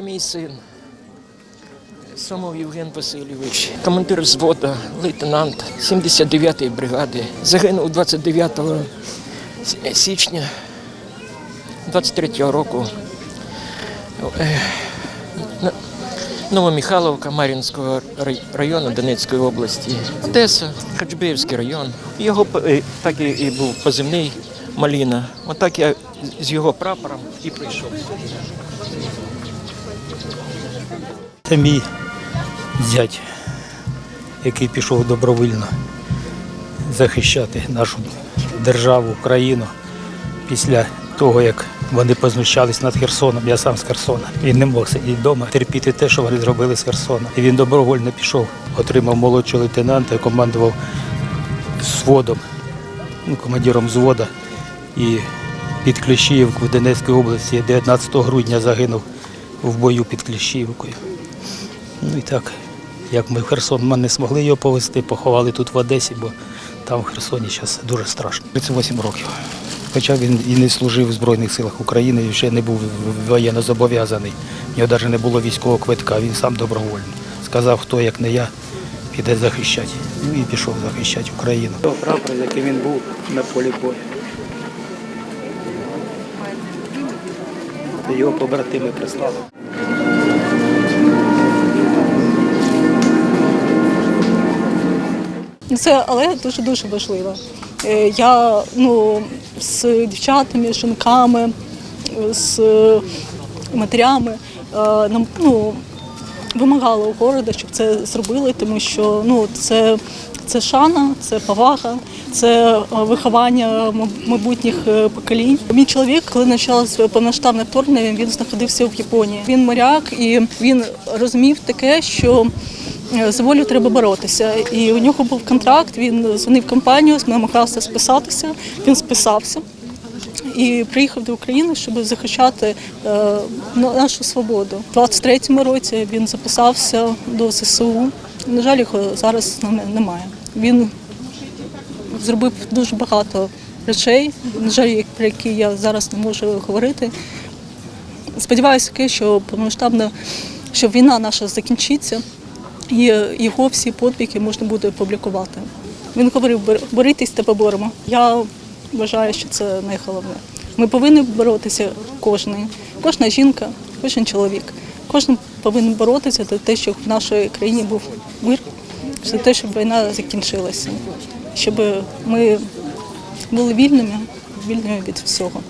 мій син. Сомов Євген Васильович, командир взводу, лейтенант 79-ї бригади. Загинув 29 січня 23-го року. Е, Новомихайловка Мар'їнського району Донецької області. Одеса, Хаджбеївський район. Його е, так і був позивний Маліна. Отак я з його прапором і прийшов. Це мій зять, який пішов добровільно захищати нашу державу, Україну після того, як вони познущались над Херсоном. Я сам з Херсона. Він не мог сидіти вдома, терпіти те, що вони зробили з Херсона. І він добровольно пішов, отримав молодшого лейтенанта, командував сводом, ну, командиром взвода. І під Кліщіївку в Донецькій області 19 грудня загинув в бою під Кліщіївкою. Ну і так, як ми в Херсон ми не змогли його повезти, поховали тут в Одесі, бо там в Херсоні зараз дуже страшно. 38 років. Хоча він і не служив в Збройних силах України, і ще не був воєнно зобов'язаний. В нього навіть не було військового квитка, він сам добровольно. Сказав, хто як не я, піде захищати. Ну і пішов захищати Україну. Прапор, який він був на полі бою. Його побратими прислали. Це але дуже дуже важливо. Е, Я ну, з дівчатами, жінками, з матерями е, ну, вимагала у города, щоб це зробили, тому що ну, це, це шана, це повага, це е, виховання м- майбутніх е, поколінь. Мій чоловік, коли почалося повноштабне вторгнення, він знаходився в Японії. Він моряк і він розумів таке, що Е, за волю треба боротися. І у нього був контракт, він дзвонив компанію, намагався списатися, він списався і приїхав до України, щоб захищати е, на- нашу свободу. У 23-му році він записався до ЗСУ. На жаль, його зараз з нами немає. Він зробив дуже багато речей, на жаль, про які я зараз не можу говорити. Сподіваюся, що повномасштабно, що війна наша закінчиться, і його всі подвиги можна буде опублікувати. Він говорив, «Бор- борітесь та поборемо. Я вважаю, що це найголовне. Ми повинні боротися кожен, кожна жінка, кожен чоловік. Кожен повинен боротися за те, щоб в нашій країні був мир, за те, щоб війна закінчилася, щоб ми були вільними, вільними від всього.